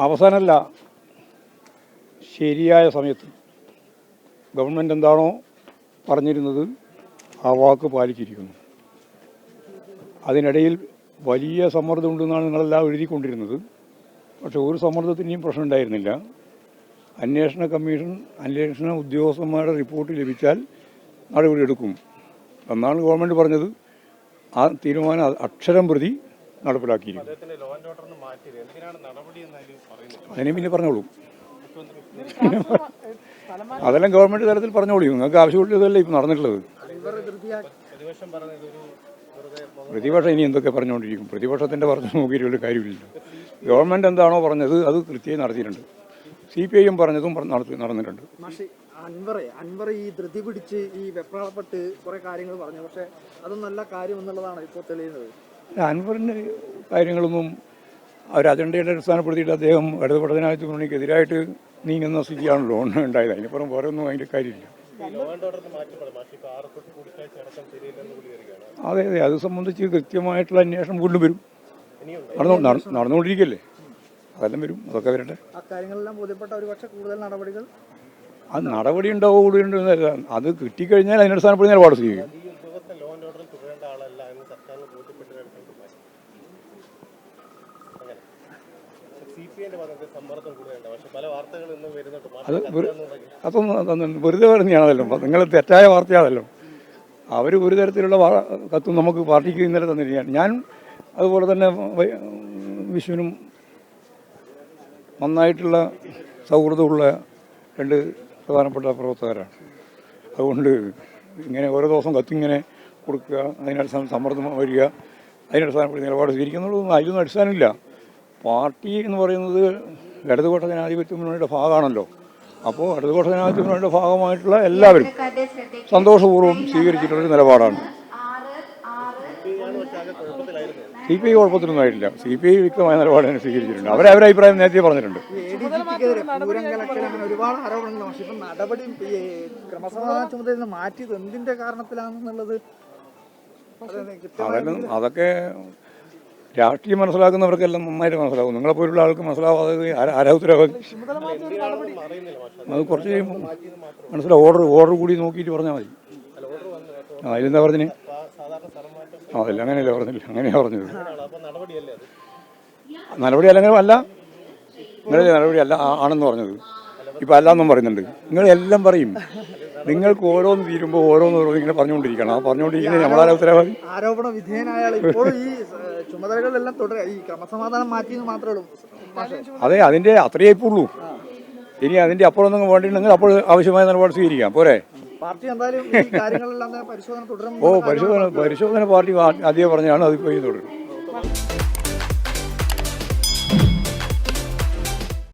അവസാനമല്ല ശരിയായ സമയത്ത് ഗവൺമെന്റ് എന്താണോ പറഞ്ഞിരുന്നത് ആ വാക്ക് പാലിച്ചിരിക്കുന്നു. അതിനിടയിൽ വലിയ സമ്മർദ്ദം ഉണ്ടെന്നാണ് നിങ്ങളെല്ലാം എഴുതിക്കൊണ്ടിരുന്നത്. പക്ഷേ ഒരു സമ്മർദ്ദത്തിന്റെയും പ്രശ്നം ഉണ്ടായിരുന്നില്ല. അന്വേഷണ കമ്മീഷൻ അന്വേഷണ ഉദ്യോഗസ്ഥന്മാരുടെ റിപ്പോർട്ട് ലഭിച്ചാൽ നടപടി എടുക്കും എന്നാണ് ഗവൺമെന്റ് പറഞ്ഞത്. ആ തീരുമാനം അക്ഷരം പ്രതി നടപ്പിലാക്കിയിരിക്കും അതിനെ പിന്നെ പറഞ്ഞോളൂ. അതെല്ലാം ഗവൺമെന്റ് തലത്തിൽ പറഞ്ഞോളൂ. നിങ്ങൾക്ക് ആവശ്യമുള്ളതല്ലേ ഇപ്പം നടന്നിട്ടുള്ളത്. പ്രതിപക്ഷം ഇനി എന്തൊക്കെ പറഞ്ഞുകൊണ്ടിരിക്കും? പ്രതിപക്ഷത്തിന്റെ പറഞ്ഞു നോക്കിയിട്ട് ഒരു കാര്യമില്ല ഗവൺമെന്റ് എന്താണോ പറഞ്ഞത് അത് കൃത്യമായി നടത്തിയിട്ടുണ്ട്. സി പി ഐ എം പറഞ്ഞതും നടത്തി നടന്നിട്ടുണ്ട്. മാഷി അൻവറെ അൻവർ ഈ ധൃതി പിടിച്ച് ഈ വെപ്രാളപ്പെട്ട് കുറെ കാര്യങ്ങൾ പറഞ്ഞു. പക്ഷെ അത് നല്ല കാര്യം എന്നുള്ളതാണ് ഇപ്പോൾ തെളിയുന്നത്. അൻവറിന്റെ കാര്യങ്ങളൊന്നും അവർ അജണ്ടയുടെ അടിസ്ഥാനപ്പെടുത്തിയിട്ട് അദ്ദേഹം ഇടതുപക്ഷ ജനാധിപത്യ മുന്നണിക്കെതിരായിട്ട് നീങ്ങുന്ന സ്ഥിതിയാണല്ലോ ഉണ്ടായത്. അതിനപ്പുറം വേറെ ഒന്നും അതിന്റെ കാര്യമില്ല. അതെ അതെ. അത് സംബന്ധിച്ച് കൃത്യമായിട്ടുള്ള അന്വേഷണം വീണ്ടും വരും. നടന്നു നടന്നുകൊണ്ടിരിക്കല്ലേ? അതെല്ലാം വരും. അതൊക്കെ വരട്ടെ. അത് നടപടി ഉണ്ടാവുക കൂടി ഉണ്ടെന്നല്ല അത് കിട്ടിക്കഴിഞ്ഞാൽ അതിനടിസ്ഥാനപ്പെടുന്ന പാട് സ്വീകരിക്കും. അത് അതൊന്നും അതൊന്നും വെറുതെ പറഞ്ഞാണല്ലോ. നിങ്ങൾ തെറ്റായ വാർത്തയാണല്ലോ. അവർ ഒരു തരത്തിലുള്ള കത്തും നമുക്ക് പാർട്ടിക്ക് ഇന്നലെ തന്നിരിക്കുകയാണ്. ഞാൻ അതുപോലെ തന്നെ വിഷുവിനും നന്നായിട്ടുള്ള സൗഹൃദമുള്ള രണ്ട് പ്രധാനപ്പെട്ട പ്രവർത്തകരാണ്. അതുകൊണ്ട് ഇങ്ങനെ ഓരോ ദിവസം കത്തിങ്ങനെ കൊടുക്കുക അതിനടിസ്ഥാനം സമ്മർദ്ദം വരിക അതിനടിസ്ഥാനപ്പെടുത്തി നിലപാട് സ്വീകരിക്കുന്നുള്ളതൊന്നും അതിലൊന്നും അടിസ്ഥാനമില്ല. പാർട്ടി എന്ന് പറയുന്നത് ഇടതുപക്ഷ ജനാധിപത്യ മുന്നണിയുടെ ഭാഗമാണല്ലോ. അപ്പോൾ ഇടതുപക്ഷ ജനാധിപത്യ മുന്നണിയുടെ ഭാഗമായിട്ടുള്ള എല്ലാവരും സന്തോഷപൂർവം സ്വീകരിച്ചിട്ടുള്ളൊരു നിലപാടാണ്. സി പി ഐ കുഴപ്പത്തിലൊന്നും ആയിട്ടില്ല. സി പി ഐ വ്യക്തമായ നിലപാട് തന്നെ സ്വീകരിച്ചിട്ടുണ്ട്. അവരെ അവരെ അഭിപ്രായം നേരത്തെ പറഞ്ഞിട്ടുണ്ട്. ഒരുപാട് ആരോപണങ്ങൾ നടപടി ചുമതലയിൽ മാറ്റിയത് എന്തിന്റെ കാരണത്തിലാണെന്നുള്ളത് അതെ, അതെല്ലാം അതൊക്കെ രാഷ്ട്രീയം മനസ്സിലാക്കുന്നവർക്കെല്ലാം നന്നായിട്ട് മനസ്സിലാവും നിങ്ങളെപ്പോലുള്ള ആൾക്ക് മനസ്സിലാവാതെ ആരാ- ഉത്തരവാദി അത് കുറച്ച് കഴിയുമ്പോൾ മനസ്സിലാവും ഓർഡർ ഓർഡർ കൂടി നോക്കിയിട്ട് പറഞ്ഞാൽ മതി. ആ ഇതെന്താ പറഞ്ഞിന്? സാധാരണ സ്ഥലം മാറ്റം ആ അതില്ല അങ്ങനെയല്ല പറഞ്ഞില്ല അങ്ങനെയാ പറഞ്ഞത്. നടപടി അല്ലെങ്കിൽ അല്ല. നിങ്ങളുടെ നടപടി അല്ല ആണെന്ന് പറഞ്ഞത്. ഇപ്പം അല്ലാന്നും പറയുന്നുണ്ട്. നിങ്ങളെല്ലാം പറയും. നിങ്ങൾക്ക് ഓരോന്ന് തീരുമ്പോൾ ഓരോന്ന് ഓരോ ഇങ്ങനെ പറഞ്ഞുകൊണ്ടിരിക്കണം. ആ പറഞ്ഞുകൊണ്ടിരിക്കുന്നത് നമ്മളാരാ ഉത്തരവാദി? ആരോപണ വിധേയനായ ഇപ്പോൾ ഈ ചുമതലകളെല്ലാം തുടരുക ഈ ക്രമസമാധാനം മാറ്റിയെന്ന് മാത്രമേ ഉള്ളൂ. അതെ അതിന്റെ അത്രയേ ഇപ്പോൾ ഉള്ളൂ ഇനി അതിന്റെ അപ്പുറം ഒന്നും വേണ്ടിയിട്ടുണ്ടെങ്കിൽ അപ്പോൾ ആവശ്യമായ നിലപാട് സ്വീകരിക്കാം. പോരെ? ഓ പരിശോധന പരിശോധന പാർട്ടി ആദ്യം പറഞ്ഞാണ് അതിപ്പോൾ തുടരും.